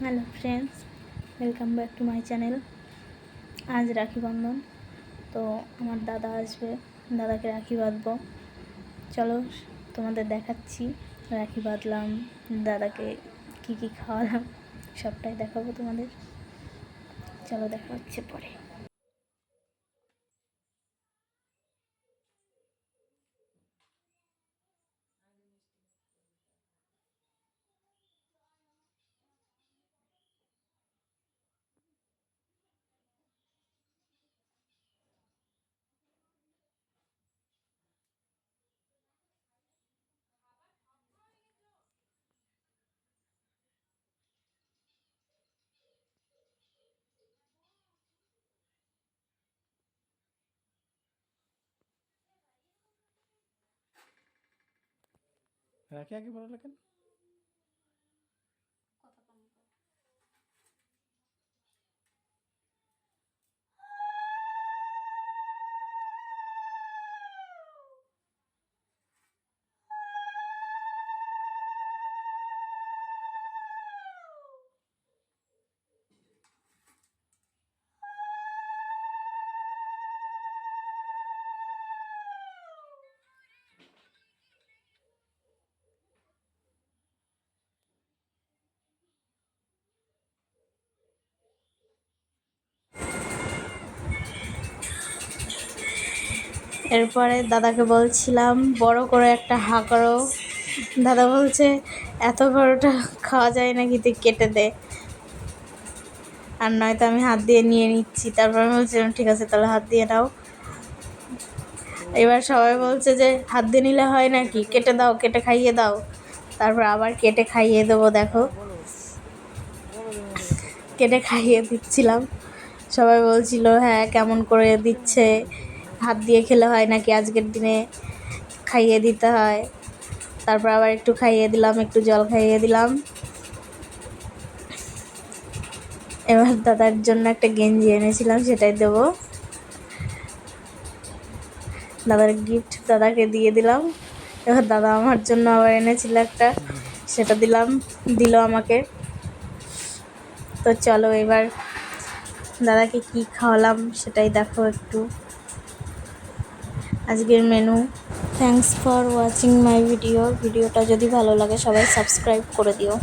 Hello friends welcome back to my channel আজ রাখি বন্ধন। তো আমার দাদা আসবে। দাদাকে রাখি বাঁধবো। চলো, তোমাদের দেখাচ্ছি। রাখি বাঁধলাম। দাদাকে কী কী খাওয়ালাম, সবটাই দেখাবো তোমাদের। চলো, দেখা হচ্ছে পরে। রাখি আগে বলো কেন এরপরে দাদাকে বলছিলাম, বড় করে একটা হা করো। দাদা বলছে, এত বড়টা খাওয়া যায় নাকি? তুই কেটে দে। আর নয়তো আমি হাত দিয়ে নিয়ে নিচ্ছি। তারপর আমি বলছিলাম, ঠিক আছে, তাহলে হাত দিয়ে নাও। এবার সবাই বলছে যে, হাত দিয়ে নিলে হয় নাকি? কেটে দাও, কেটে খাইয়ে দাও। তারপর আবার কেটে খাইয়ে দেবো, দেখো। কেটে খাইয়ে দিচ্ছিলাম। সবাই বলছিল হ্যাঁ কেমন করে দিচ্ছে? হাত দিয়ে খেলে হয় নাকি আজকের দিনে খাইয়ে দিতে হয়। তারপর আবার একটু খাইয়ে দিলাম, একটু জল খাইয়ে দিলাম। এবার দাদার জন্য একটা গেঞ্জি এনেছিলাম, সেটাই দেবো। দাদার গিফট দাদাকে দিয়ে দিলাম। এবার দাদা আমার জন্য আবার এনেছিল একটা, সেটা দিলাম, দিল আমাকে। তো চলো এবার দাদাকে কি খাওয়ালাম সেটাই দেখো একটু। আজকের menu thanks for watching my video ভিডিওটা যদি ভালো লাগে, সবাই সাবস্ক্রাইব করে দিও।